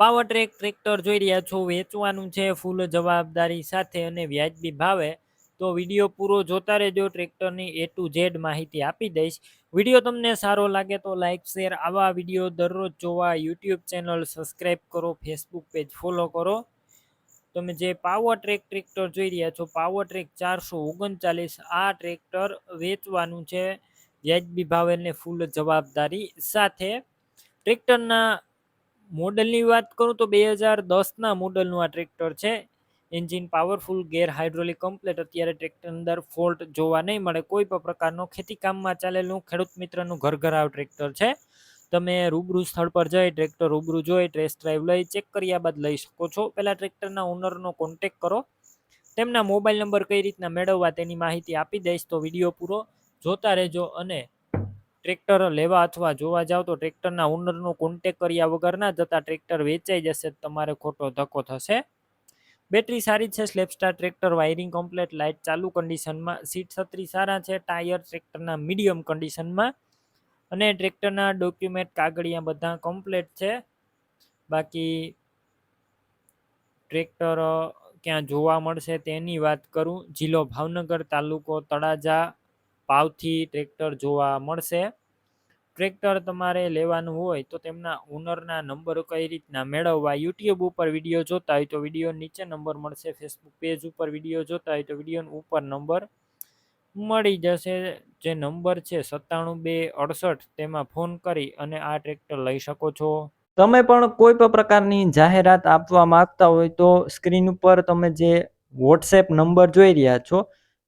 Power track tractor જોઈ રહ્યા છો, વેચવાનું છે ફૂલ જવાબદારી સાથે અને વ્યાજબી ભાવે. તો વીડિયો પૂરો જોતા રહેજો, ટ્રેક્ટરની એ ટુ ઝેડ માહિતી આપી દઈશ. વીડિયો તમને સારો લાગે તો લાઇક શેર, આવા વીડિયો દરરોજ જોવા યુટ્યુબ ચેનલ સબસ્ક્રાઈબ કરો, ફેસબુક પેજ ફોલો કરો. તમે જે પાવર ટ્રેક ટ્રેક્ટર જોઈ રહ્યા છો, પાવર ટ્રેક ચારસો ઓગણચાલીસ, આ ટ્રેક્ટર વેચવાનું છે. વ્યાજબી ભાવે ને ફૂલ જવાબદારી સાથે. ટ્રેક્ટરના મોડલની વાત કરું તો બે હજાર દસના મોડલનું આ ટ્રેક્ટર છે. Engine powerful, gear hydraulic complete. અત્યારે ટ્રેક્ટર અંદર ફોલ્ટ જોવા નહીં મળે. કોઈ પણ પ્રકારનો ખેતી કામમાં ચાલેલું ખેડૂત મિત્રનું ઘર ઘરાવ ટ્રેક્ટર છે. તમે રૂબરૂ સ્થળ પર જઈ ટ્રેક્ટર રૂબરૂ જોઈ, ટેસ્ટ ડ્રાઈવ લઈ, ચેક કર્યા બાદ લઈ શકો છો. પહેલાં ટ્રેક્ટરના ઓનરનો કોન્ટેક કરો. તેમના મોબાઈલ નંબર કઈ રીતના મેળવવા તેની માહિતી આપી દઈશ તો વીડિયો પૂરો જોતા રહેજો અને ટ્રેક્ટર લેવા અથવા જોવા જાવ તો ટ્રેક્ટરના ઓનરનો કોન્ટેક કર્યા વગર ના જતા ટ્રેક્ટર વેચાઈ જશે, તમારે ખોટો ધક્કો થશે. બેટરી સારી છે સ્લેપસ્ટાર ટ્રેક્ટર વાયરિંગ કમ્પ્લેટ લાઇટ ચાલુ કન્ડિશનમાં સીટ છત્રી સારા છે ટાયર ટ્રેક્ટરના મીડિયમ કન્ડિશનમાં અને ટ્રેક્ટરના ડોક્યુમેન્ટ કાગળિયા બધા કમ્પ્લેટ છે. બાકી ટ્રેક્ટર ક્યાં જોવા મળશે તેની વાત કરું, જિલ્લો ભાવનગર તાલુકો તળાજા પાવથી ટ્રેક્ટર જોવા મળશે. ટ્રેક્ટર તમારે લેવાનું હોય તો તેમના ઓનરના નંબર કઈ રીતના મેળવવા યુટ્યુબ ઉપર વીડિયો જોતા હોય તો વીડિયો નીચે નંબર મળશે. ફેસબુક પેજ ઉપર વીડિયો જોતા હોય તો વીડિયો ઉપર નંબર મળી જશે. જે નંબર છે સત્તાણું બે અડસઠ તેમાં ફોન કરી અને આ ટ્રેક્ટર લઈ શકો છો. તમે પણ કોઈ પણ પ્રકારની જાહેરાત આપવા માંગતા હોય તો સ્ક્રીન ઉપર તમે જે વોટ્સએપ નંબર જોઈ રહ્યા છો